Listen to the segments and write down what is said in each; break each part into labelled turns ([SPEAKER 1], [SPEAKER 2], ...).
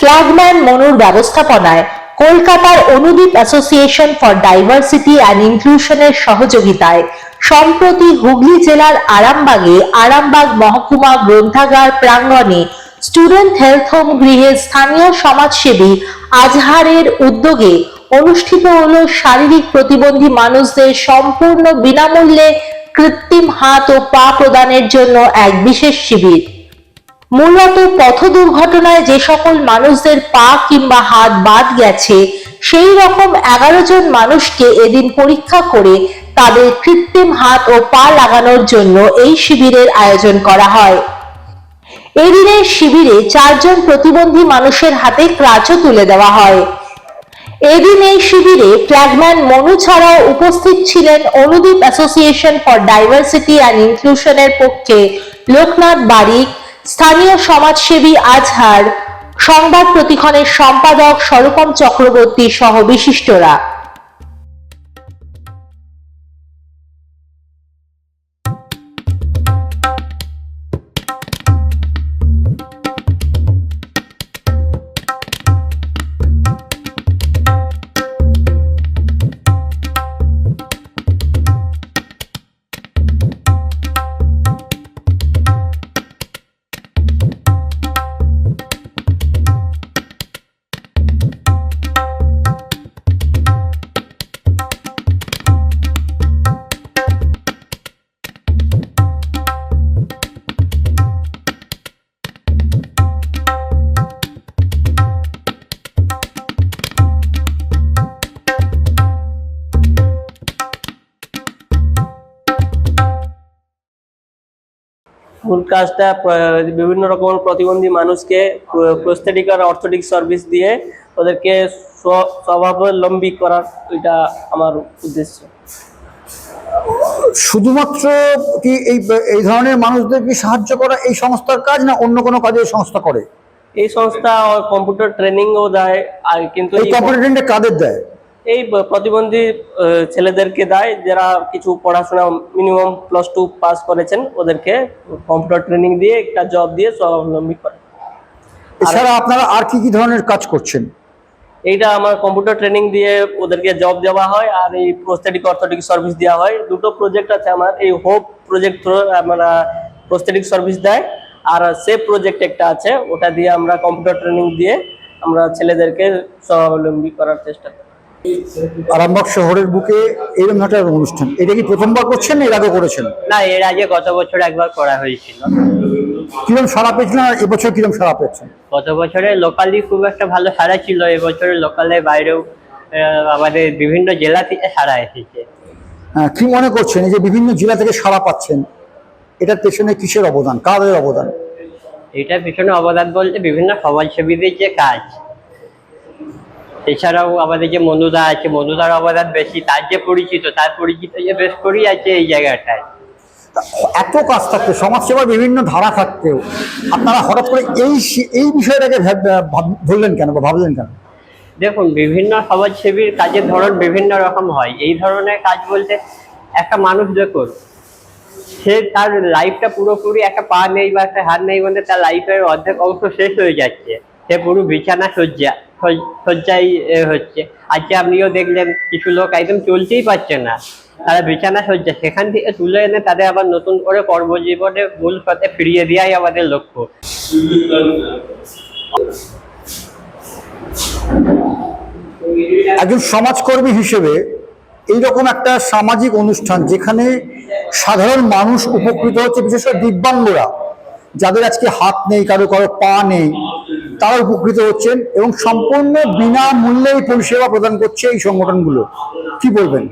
[SPEAKER 1] ফ্ল্যাগম্যান মনুর ব্যবস্থাপনায় কলকাতার Anudeep association for diversity and ইনক্লুশনের সহযোগিতায় সম্প্রতি হুগলি জেলার আরামবাগে আরামবাগ মহকুমা গ্রন্থাগার প্রাঙ্গণে স্টুডেন্ট হেলথ হোম গৃহে স্থানীয় সমাজসেবী আজহারের উদ্যোগে অনুষ্ঠিত হলো শারীরিক প্রতিবন্ধী মানুষদের সম্পূর্ণ বিনামূল্যে কৃত্রিম হাত ও পা প্রদানের জন্য এক বিশেষ শিবির। মূলত পথ দুর্ঘটনায় যে সকল মানুষদের পা কিংবা হাত বাদ গেছে, সেই রকম এগারো জন মানুষকে এদিন পরীক্ষা করে তাদের কৃত্রিম হাত ও পা লাগানোর জন্য এই শিবিরের আয়োজন করা হয়। এদিনের শিবিরে চারজন প্রতিবন্ধী মানুষের হাতে ক্রাচও তুলে দেওয়া হয়। এদিন এই শিবিরে ফ্ল্যাগম্যান মনু ছাড়াও উপস্থিত ছিলেন Anudeep association for diversity and ইনক্লুশনের পক্ষে লোকনাথ বারিক স্থানীয় সমাজসেবী আজহার সংবাদ প্রতিক্ষণের সম্পাদক স্বরূপম চক্রবর্তী সহ বিশিষ্টরা।
[SPEAKER 2] মূল কাজটা বিভিন্ন রকম প্রতিবন্ধী মানুষকে প্রস্থেটিক আর অর্থোটিক সার্ভিস দিয়ে ওদেরকে স্ব- স্বভাবলম্বী করার এটা আমার উদ্দেশ্য।
[SPEAKER 3] শুধুমাত্র কি এই এই ধরনের মানুষদেরকে সাহায্য করা এই সংস্থার কাজ না অন্য কোনো কাজে সংস্থা করে?
[SPEAKER 2] এই সংস্থা কম্পিউটার ট্রেনিংও দেয় আর কিন্তু
[SPEAKER 3] এই কম্পিউটার কাদের দেয়?
[SPEAKER 2] এই প্রতিবন্ধী ছেলেদেরকে দেয় যারা কিছু পড়াশোনা মিনিমাম প্লাস টু পাস করেছেন ওদেরকে কম্পিউটার ট্রেনিং দিয়ে একটা জব দিয়ে স্বাবলম্বী করে।
[SPEAKER 3] এছাড়া আপনারা আর কি কি ধরনের কাজ করছেন?
[SPEAKER 2] এইটা আমার কম্পিউটার ট্রেনিং দিয়ে ওদেরকে জব দেওয়া হয় আর এই প্রস্থেটিক অর্থোটিক সার্ভিস দেওয়া হয়। দুটো প্রজেক্ট আছে আমার এই হোপ প্রজেক্ট থ্রু আমরা প্রস্থেটিক সার্ভিস দেয় আর সেভ প্রজেক্ট একটা আছে ওটা দিয়ে আমরা কম্পিউটার ট্রেনিং দিয়ে আমরা ছেলেদেরকে স্বাবলম্বী করার চেষ্টা করি।
[SPEAKER 3] আরামবাগ শহরের বুকে এরকম একটা অনুষ্ঠান। এটা কি প্রথমবার করছেন এর আগে করেছেন?
[SPEAKER 2] না এর আগে গত বছর একবার করা হয়েছিল।
[SPEAKER 3] কিরম সারা পেয়েছিলেন আর এবছর কিরম সারা পেয়েছেন?
[SPEAKER 2] গত বছরে লোকালি খুব একটা ভালো সারা ছিল এবছরে লোকালে বাইরেও আমাদের বিভিন্ন জেলা থেকে সারা এসেছে।
[SPEAKER 3] আহ, কি মনে করছেন এই যে বিভিন্ন জেলা থেকে সারা পাচ্ছেন এটার পেছনে কিসের অবদান কাদের অবদান?
[SPEAKER 2] এটার পিছনে অবদান বলতে বিভিন্ন সমাজসেবীদের যে কাজ এছাড়াও আমাদের যে মনুদা আছে মনুদার অবদান বেশি তার যে পরিচিত তার পরিচিত যে বেশ করেই আছে এই জায়গাটায়।
[SPEAKER 3] এত কাজ থাকতে সমাজসেবার বিভিন্ন ধারা থাকতেও আপনারা হঠাৎ করে এই এই বিষয়টাকে ধরলেন কেন বা ভাবলেন কেন?
[SPEAKER 2] দেখুন বিভিন্ন সমাজসেবীর কাজের ধরন বিভিন্ন রকম হয়। এই ধরনের কাজ বলতে একটা মানুষ দেখুন সে তার লাইফটা পুরোপুরি একটা পা নেই বা একটা হাত নেই বলতে তার লাইফের অর্ধেক অংশ শেষ হয়ে যাচ্ছে। সে পুরো বিছানা শয্যা শয- শয্যায় হচ্ছে। আজকে আপনিও দেখলেন, কিছু লোক একদম চলতেই পারছে না। তারা বিছানা শয্যা সেখান থেকে তুলে এনে তাদের আবার নতুন করে কর্মজীবনে মূল পথে ফিরিয়ে দেওয়াই আমাদের লক্ষ্য।
[SPEAKER 3] একজন সমাজকর্মী হিসেবে এইরকম একটা সামাজিক অনুষ্ঠান যেখানে সাধারণ মানুষ উপকৃত হচ্ছে, বিশেষ করে দিব্যাঙ্গরা, যাদের আজকে হাত নেই, কারও কারও পা নেই তারা উপকৃত হচ্ছেন এবং সম্পূর্ণ বিনামূল্যে এই পরিষেবা প্রদান করছে এই সংগঠনগুলো। কি বলবেন?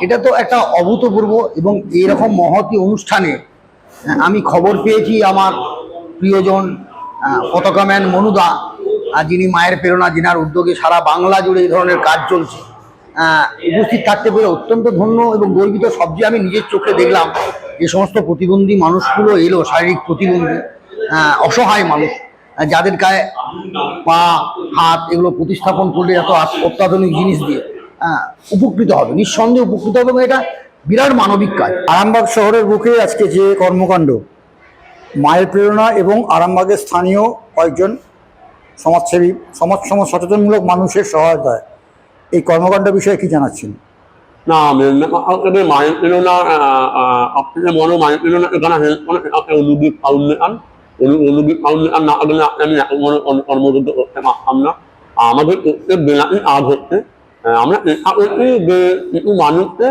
[SPEAKER 4] এটা তো একটা অভূতপূর্ব এবং এরকম মহতি অনুষ্ঠানে আহ, আমি খবর পেয়েছি আমার প্রিয়জন আহ, পতাকাম্যান মনুদা যিনি মায়ের প্রেরণা যিনার উদ্যোগে সারা বাংলা জুড়ে এই ধরনের কাজ চলছে। উপস্থিত থাকতে পেরে অত্যন্ত ধন্য এবং গর্বিত সবচেয়ে আমি নিজের চোখে দেখলাম যে সমস্ত প্রতিবন্ধী মানুষগুলো এলো শারীরিক প্রতিবন্ধী অসহায় মানুষ। যাদের গায়ে পা হাত এগুলো প্রতিস্থাপন করলে এত অত্যাধুনিক জিনিস দিয়ে আহ, উপকৃত হবে নিঃসন্দেহে উপকৃত হবে এবং এটা বিরাট মানবিক কাজ।
[SPEAKER 3] আরামবাগ শহরের বুকে আজকে যে কর্মকাণ্ড মায়ের প্রেরণা এবং আরামবাগের স্থানীয় কয়েকজন সমাজসেবী সমাজ সমাজ সচেতনমূলক মানুষের সহায়তায় এই কর্মকাণ্ড বিষয়ে কি জানাচ্ছেন?
[SPEAKER 5] না মায়ের প্রেরণা আপনাদের মনে মায়ের না এখানে করে মনে আমাদের প্রত্যেক হচ্ছে আমরা কিছু মানুষকে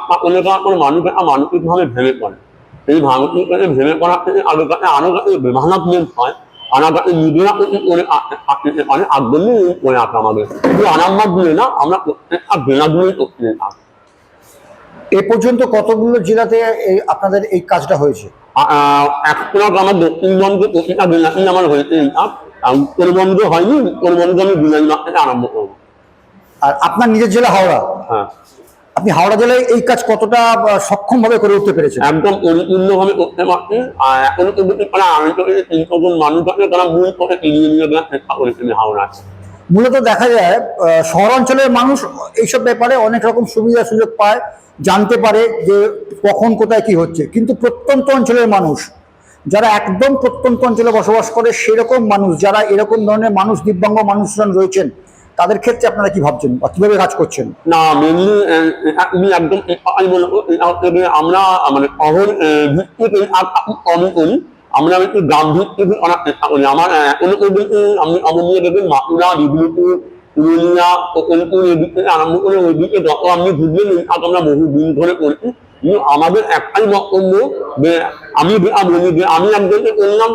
[SPEAKER 5] পা করে দেওয়ার মানুষ ভেঙে পড়ে এই মানসিকভাবে ভেঙে পড়ার থেকে আরও কাছে আরও কাছে হয় নিজেরা আগ্রহী করে আসে আমাদের শুধু আনাম্বার না আমরা প্রত্যেকটা বেলাগুলোই করতে
[SPEAKER 3] এ পর্যন্ত কতগুলো জেলাতে এই আপনাদের এই কাজটা হয়েছে?
[SPEAKER 5] এখন আমার দক্ষিণবঙ্গে প্রতিটা জেলাতেই আমার হয়েছে এই কাজ। আর উত্তরবঙ্গে হয়নি উত্তরবঙ্গে আমি জুলাই মাস থেকে আরম্ভ করব।
[SPEAKER 3] আর আপনার নিজের জেলা হাওড়া?
[SPEAKER 5] হ্যাঁ।
[SPEAKER 3] আপনি হাওড়া জেলায় এই কাজ কতটা আহ, সক্ষমভাবে করে উঠতে পেরেছেন?
[SPEAKER 5] একদম করতে পারছি। আর এখনও তিনশো জন মানুষ আছে তারা মূল করে এগিয়ে নিয়ে যাওয়ার চেষ্টা করেছে হাওড়া
[SPEAKER 3] মূলত দেখা যায় শহরাঞ্চলের মানুষ এইসব ব্যাপারে অনেক রকম সুবিধা সুযোগ পায়, জানতে পারে যে কখন, কোথায় কি হচ্ছে। কিন্তু প্রত্যন্ত অঞ্চলের মানুষ, যারা একদম প্রত্যন্ত অঞ্চলে বসবাস করে, সেরকম মানুষ, যারা এরকম ধরনের মানুষ, দিব্যাঙ্গ মানুষজন রয়েছেন, তাদের ক্ষেত্রে আপনারা কি ভাবছেন বা কীভাবে কাজ করছেন?
[SPEAKER 5] না মেনলি একদম আমি যে আমরা মানে শহর আঁকা কমই করি। আমরা করি। আমার আমার আমরা আমাদের একটাই বক্তব্য আমি বলি যে, আমি একজনকে করলাম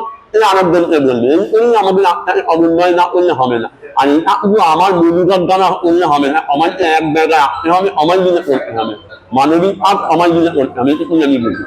[SPEAKER 5] আরেকজনকে বলবে। এই আমাদের আপনাকে সমন্বয় না করলে হবে না। আর এটা শুধু আমার মনোযোগ দ্বারা করলে হবে না। সমাজকে এক জায়গায় রাখতে হবে সমাজ মিলে করতে হবে। মানবিক কাজ সমাজ মিলে করতে হবে, এটুকুই আমি বলি।